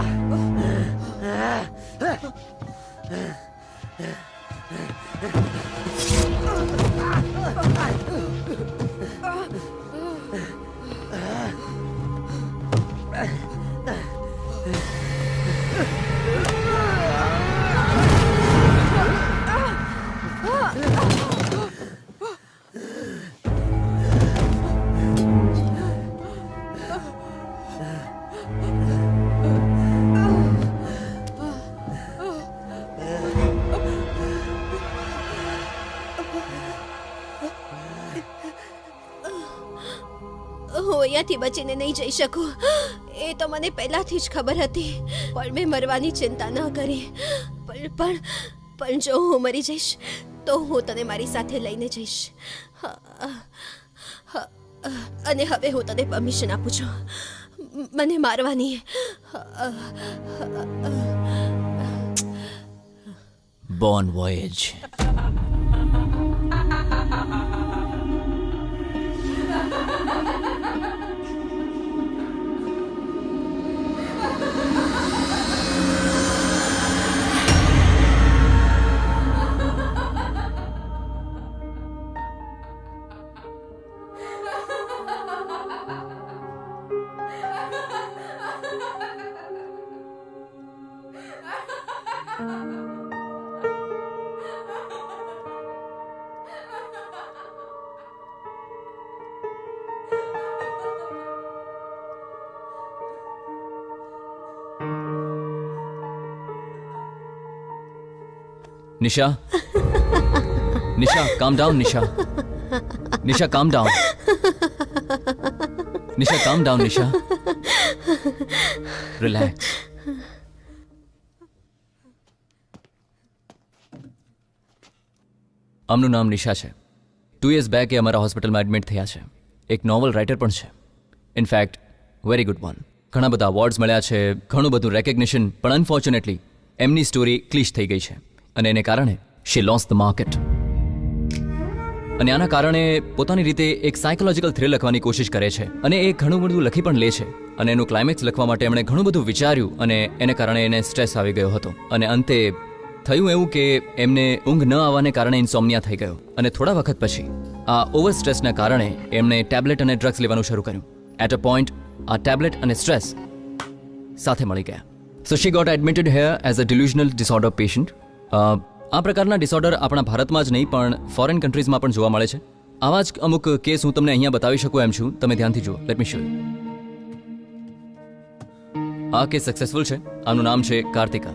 Ah! હું અહીંયાથી બચીને નહીં જઈ શકું. એ તો મને પહેલાથી જ ખબર હતી. પણ મેં મરવાની ચિંતા ન કરી. પણ પણ પણ જો હું મરી જઈશ, તો હું તને મારી સાથે લઈને જઈશ. અને હવે હું તને પરમિશન આપું છું. મને મારવાની. બોર્ન વોયેજ નિશા નિશા કામ ડાઉન નિશા નિશા કામ ડાઉન નિશા કામ ડાઉન નિશા રિલેક્સ આમનું નામ નિશા છે. ટુ યર્સ બેક એ અમારા હોસ્પિટલમાં એડમિટ થયા છે. એક નોવલ રાઇટર પણ છે. ઇનફેક્ટ વેરી ગુડ વન ઘણા બધા અવોર્ડ્સ મળ્યા છે, ઘણું બધું રેકગ્નિશન પણ અનફોર્ચ્યુનેટલી એમની સ્ટોરી ક્લિશ થઈ ગઈ છે. અને એને કારણે શી લોસ ધ માર્કેટ અને આના કારણે પોતાની રીતે એક સાયકોલોજીકલ થ્રિલ લખવાની કોશિશ કરે છે. અને એ ઘણું બધું લખી પણ લે છે. અને એનું ક્લાઇમેક્સ લખવા માટે એમણે ઘણું બધું વિચાર્યું અને એને કારણે એને સ્ટ્રેસ આવી ગયો હતો. અને અંતે થયું એવું કે એમને ઊંઘ ન આવવાને કારણે ઇન્સોમનિયા થઈ ગયો. અને થોડા વખત પછી આ ઓવર સ્ટ્રેસના કારણે એમણે ટેબ્લેટ અને ડ્રગ્સ લેવાનું શરૂ કર્યું. એટ અ પોઈન્ટ આ ટેબ્લેટ અને સ્ટ્રેસ સાથે મળી ગયા. So she got admitted here as a delusional disorder patient આ પ્રકારના ડિસઓર્ડર આપણા ભારતમાં જ નહીં, પણ ફોરેન કન્ટ્રીઝમાં પણ જોવા મળે છે. આવા જ અમુક કેસ હું તમને અહીંયા બતાવી શકું એમ છું. તમે ધ્યાનથી જુઓ. લેટ મી શો આ કેસ સક્સેસફુલ છે. આનું નામ છે કાર્તિકા.